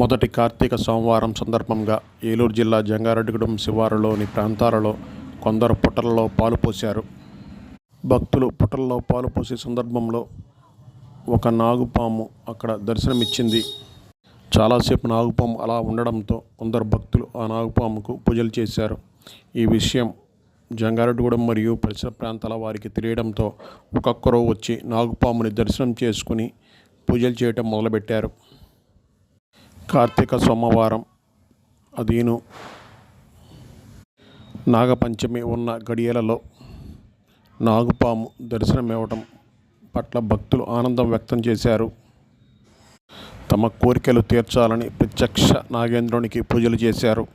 మొదటి కార్తీక సోమవారం సందర్భంగా ఏలూరు జిల్లా జంగారెడ్డిగూడెం శివారులోని ప్రాంతాలలో కొందరు పుటలలో పాలు పోశారు. భక్తులు పుటల్లో పాలు పోసే సందర్భంలో ఒక నాగుపాము అక్కడ దర్శనమిచ్చింది. చాలాసేపు నాగుపాము అలా ఉండడంతో కొందరు భక్తులు ఆ నాగుపాముకు పూజలు చేశారు. ఈ విషయం జంగారెడ్డిగూడెం మరియు పరిసర ప్రాంతాల వారికి తెలియడంతో ఒక్కొక్కరు వచ్చి నాగుపాముని దర్శనం చేసుకుని పూజలు చేయటం మొదలుపెట్టారు. కార్తీక సోమవారం అదీను నాగపంచమి ఉన్న గడియలలో నాగుపాము దర్శనమివ్వటం పట్ల భక్తులు ఆనందం వ్యక్తం చేశారు. తమ కోరికలు తీర్చాలని ప్రత్యక్ష నాగేంద్రునికి పూజలు చేశారు.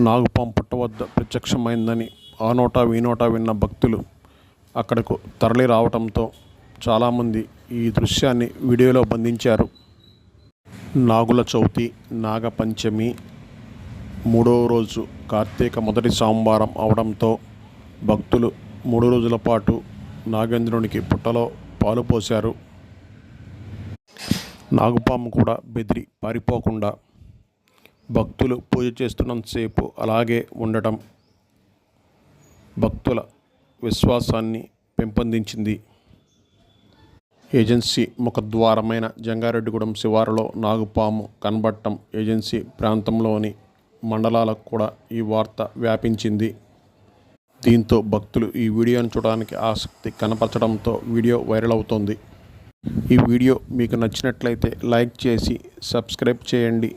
నాగుపాము పుట్ట వద్ద ప్రత్యక్షమైందని ఆ నోటా ఈ నోటా విన్న భక్తులు అక్కడకు తరలి రావటంతో చాలామంది ఈ దృశ్యాన్ని వీడియోలో బంధించారు. నాగుల చవితి నాగపంచమి మూడవ రోజు కార్తీక మొదటి సోమవారం అవడంతో భక్తులు మూడు రోజుల పాటు నాగేంద్రునికి పుట్టలో పాలు పోశారు. నాగుపాము కూడా బెదిరి పారిపోకుండా భక్తులు పూజ చేస్తున్నంతసేపు అలాగే ఉండటం భక్తుల విశ్వాసాన్ని పెంపొందించింది. ఏజెన్సీ ముఖద్వారమైన జంగారెడ్డిగూడెం శివారులో నాగుపాము కనబడటం ఏజెన్సీ ప్రాంతంలోని మండలాలకు కూడా ఈ వార్త వ్యాపించింది. దీంతో భక్తులు ఈ వీడియోను చూడడానికి ఆసక్తి కనపరచడంతో వీడియో వైరల్ అవుతోంది. ఈ వీడియో మీకు నచ్చినట్లయితే లైక్ చేసి సబ్స్క్రైబ్ చేయండి.